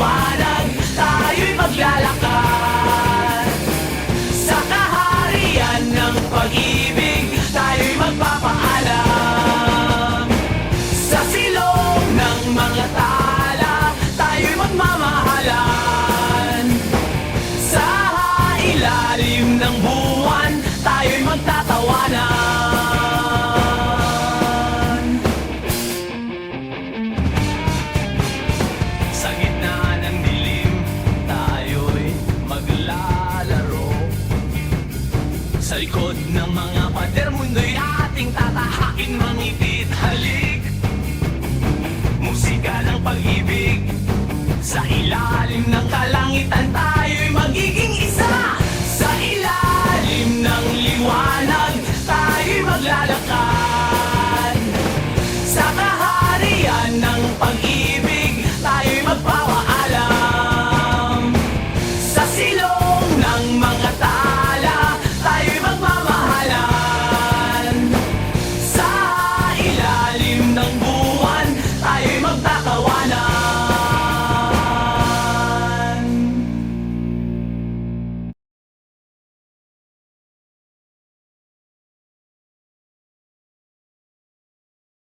liwanag Tayo'y maglalakad. Sa kaharian ng pag-ibig Tayo'y magpapaalam. Sa silong ng mga tala Tayo'y magmamahalan. Sa ilalim ng buhay likod ng mga pader mundo'y ating tatahakin mga 能不？